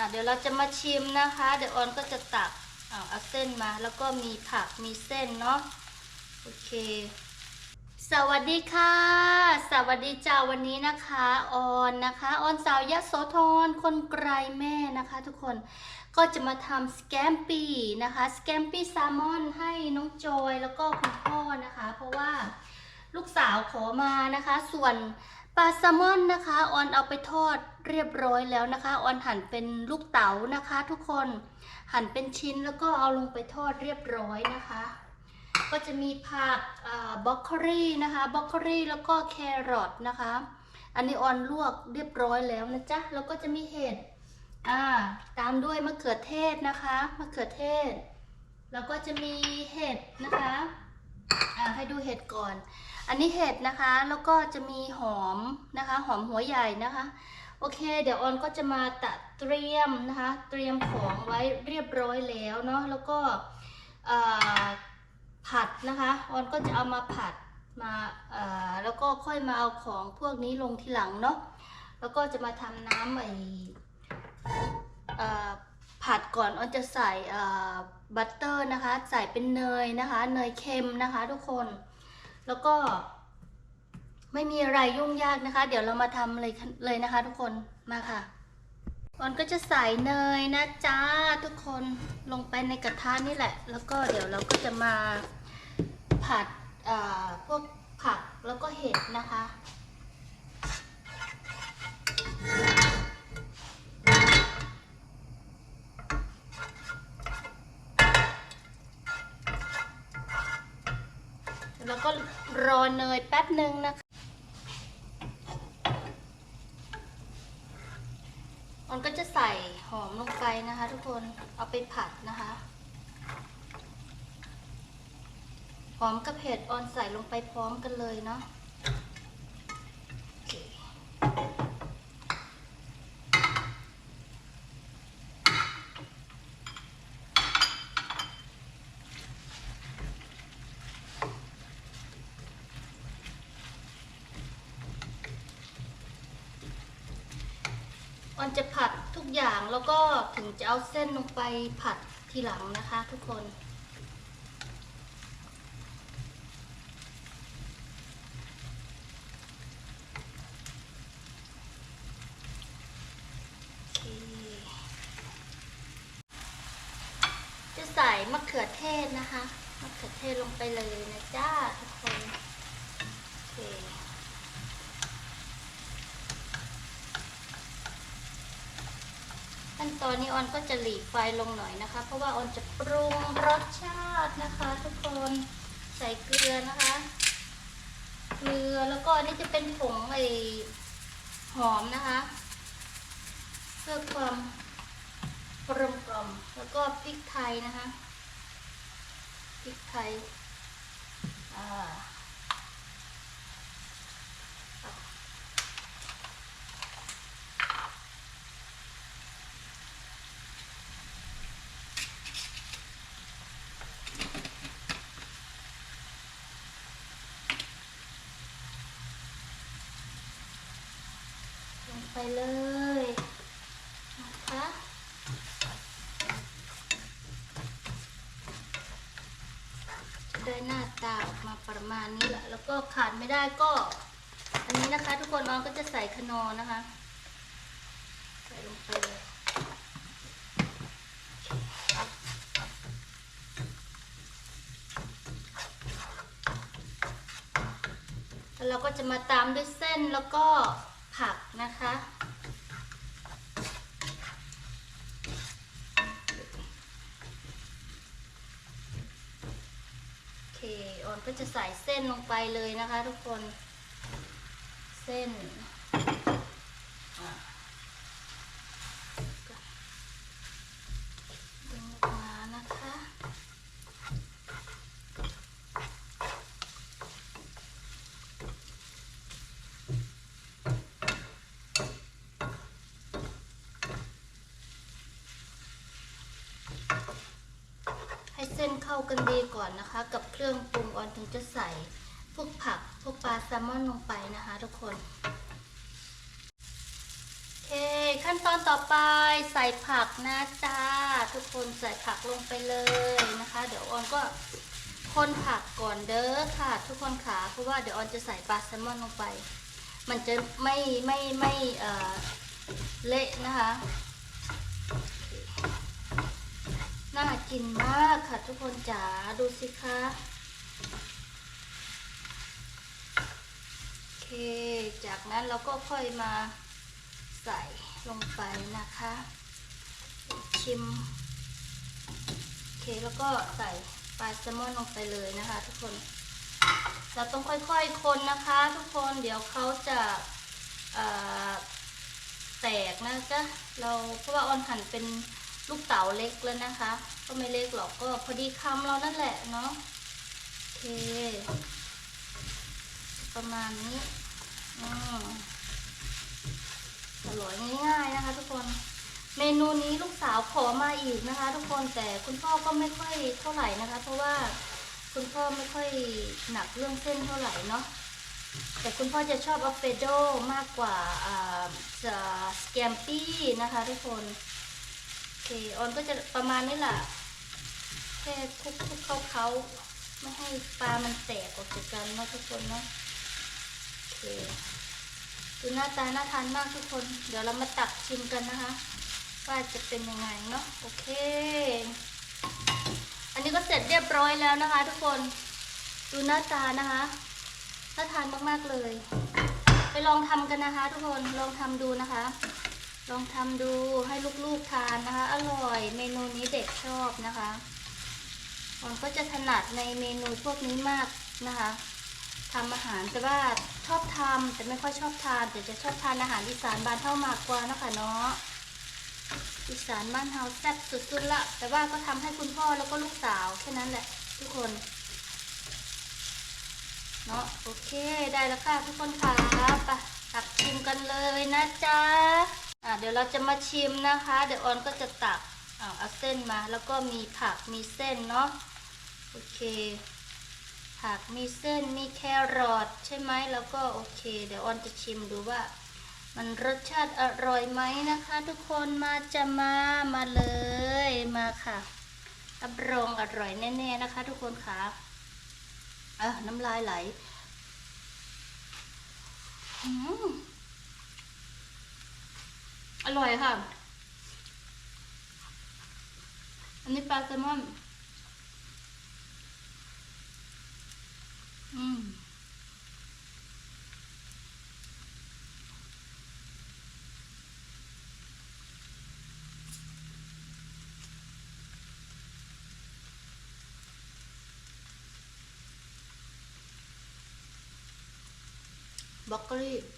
อ่าเดี๋ยวเราจะมาชิมนะคะ เดี๋ยวออนก็จะตักเอาเอาเส้นมา แล้วก็มีผักมีเส้นเนาะโอเค สวัสดีค่ะ สวัสดีจ้าวันนี้นะคะออนนะคะออนสาวยะโสธรคนไกลแม่นะคะ ทุกคนก็จะมาทำสแกมปี้นะคะสแกมปี้แซลมอนให้น้องจอยแล้วก็คุณพ่อนะคะ เพราะว่าลูกสาวขอมานะคะ ส่วน ปลาแซลมอนนะคะออนเอาไปทอดเรียบร้อยแล้วนะคะออนหั่นเป็นลูกเต๋านะคะ ทุกคนหั่นเป็นชิ้นแล้วก็เอาลงไปทอดเรียบร้อยนะคะ ก็จะมีผักบล็อกโคลีนะคะบล็อกโคลีแล้วก็แครอทนะคะ อันนี้ออนลวกเรียบร้อยแล้วนะจ๊ะแล้วก็จะมีเห็ดอ่าตามด้วยมะเขือเทศนะคะมะเขือเทศ แล้วก็จะมีเห็ดนะคะอ่าให้ดูเห็ดก่อน อันนี้เห็ดนะคะ แล้วก็จะมีหอมนะคะ หอมหัวใหญ่นะคะ โอเค เดี๋ยวออนก็จะมาตัดเตรียมนะคะ เตรียมของไว้เรียบร้อยแล้วเนาะ แล้วก็ผัดนะคะ ออนก็จะเอามาผัดมาแล้วก็ค่อยมาเอาของพวกนี้ลงทีหลังเนาะ แล้วก็จะมาทำน้ำไอผัดก่อนออนจะใส่บัตเตอร์นะคะ ใส่เป็นเนยนะคะ เนยเค็มนะคะทุกคน แล้วก็ ไม่มีอะไรยุ่งยากนะคะ เดี๋ยวเรามาทำเลยเลยนะคะ ทุกคนมาค่ะออนก็จะใส่เนยนะจ้าทุกคนลงไปในกระทะนี่แหละ แล้วก็เดี๋ยวเราก็จะมาผัดพวกผักแล้วก็เห็ดนะคะ แล้วก็รอเนึ่งนะคะ มันก็จะใส่หอมลงไปนะคะ ทุกคน เอาไปผัดนะคะ หอมกับเผ็ดออนใส่ลงไปพร้อมกันเลยเนาะ ออนจะผัดทุกอย่างแล้วก็ถึงจะเอาเส้นลงไปผัดทีหลังนะคะทุกคน จะใส่มะเขือเทศนะคะ มะเขือเทศลงไปเลยนะจ้าทุกคน โอเค ขั้นตอนนี้ออนก็จะหลีไฟลงหน่อยนะคะ เพราะว่าออนจะปรุงรสชาตินะคะ ทุกคนใส่เกลือนะคะเกลือแล้วก็อันนี้จะเป็นผงไอหอมนะคะ เพื่อความกลมกล่อมแล้วก็พริกไทยนะคะพริกไทยอ่า ไปเลยนะคะจะได้หน้าตาออกมาประมาณนี้แหละ แล้วก็ขาดไม่ได้ก็ อันนี้นะคะ ทุกคนออนก็จะใส่ขนอนะคะ ใส่ลงไปเลยแล้วเราก็จะมาตามด้วยเส้นแล้วก็ ผักนะคะ โอเคออนก็จะใส่เส้นลงไปเลยนะคะทุกคน เส้นอะดึงออกมานะคะ ให้ เส้นเข้ากันดีก่อนนะคะ กับเครื่องปรุงออนถึงจะใส่พวกผักพวกปลาแซลมอนลงไปนะคะ ทุกคนโอเคขั้นตอนต่อไปใส่ผักนะจ้าทุกคนใส่ผักลงไปเลยนะคะ เดี๋ยวออนก็คนผักก่อนเด้อค่ะ ทุกคนขาเพราะว่าเดี๋ยวออนจะใส่ปลาแซลมอนลงไป มันจะไม่ไม่ไม่เอ่อเละนะคะ น่ากินมากค่ะทุกคนจ๋าดูสิคะโอเค จากนั้นเราก็ค่อยมาใส่ลงไปนะคะ ชิมโอเคแล้วก็ใส่ปลาแซลมอนลงไปเลยนะคะ ทุกคน เราต้องค่อยๆคนนะคะ ทุกคนเดี๋ยวเขาจะแตกนะจ๊ะเราเพราะว่าออนหั่นเป็น ลูกเต๋าเล็กแล้วนะคะ ก็ไม่เล็กหรอกก็พอดีคำเรานั่นแหละเนาะโอเค ประมาณนี้อืมอร่อยง่ายๆนะคะ ทุกคนเมนูนี้ลูกสาวขอมาอีกนะคะ ทุกคนแต่คุณพ่อก็ไม่ค่อยเท่าไหร่นะคะ เพราะว่าคุณพ่อไม่ค่อยหนักเรื่องเส้นเท่าไหร่เนาะแต่คุณพ่อจะชอบอัลเฟโดมากกว่าสแกมปี้นะคะ ทุกคน เคออนก็จะประมาณนี้แหละแค่คลุกคลุกเขาเขาไม่ให้ปลามันแตกออกจากกันนะทุกคนเนาะโอเคดูหน้าตาน่าทานมากทุกคน เดี๋ยวเรามาตักชิมกันนะคะ ว่าจะเป็นยังไงเนาะโอเค อันนี้ก็เสร็จเรียบร้อยแล้วนะคะ ทุกคนดูหน้าตานะคะน่าทานมากๆเลย ไปลองทำกันนะคะ ทุกคนลองทำดูนะคะ ลองทำดูให้ลูกๆทานนะคะ อร่อยเมนูนี้เด็กชอบนะคะผมก็จะถนัดในเมนูพวกนี้มากนะคะทำอาหารแต่ว่าชอบทำแต่ไม่ค่อยชอบทาน แต่จะชอบทานอาหารอีสานบ้านเท่ามากกว่านะคะเนาะอีสานบ้านเฮาแซ่บสุดๆละแต่ว่าก็ทำให้คุณพ่อแล้วก็ลูกสาวแค่นั้นแหละ ทุกคนเนาะโอเคได้แล้วค่ะทุกคนค่ะไปตักชิมกันเลยนะจ๊ะ อะเดี๋ยวเราจะมาชิมนะคะ เดี๋ยวออนก็จะตักเอาเอาเส้นมาแล้วก็มีผักมีเส้นเนาะโอเคผักมีเส้นมีแครอทใช่ไหมแล้วก็โอเค เดี๋ยวออนจะชิมดูว่า มันรสชาติอร่อยไหมนะคะ ทุกคนมาจะมามาเลยมาค่ะรับรองอร่อยแน่ๆนะคะ ทุกคนค่ะเออน้ำลายไหลอืม อร่อยค่ะ อันนี้ปลาแซลมอนอืมบล็อกโคลี่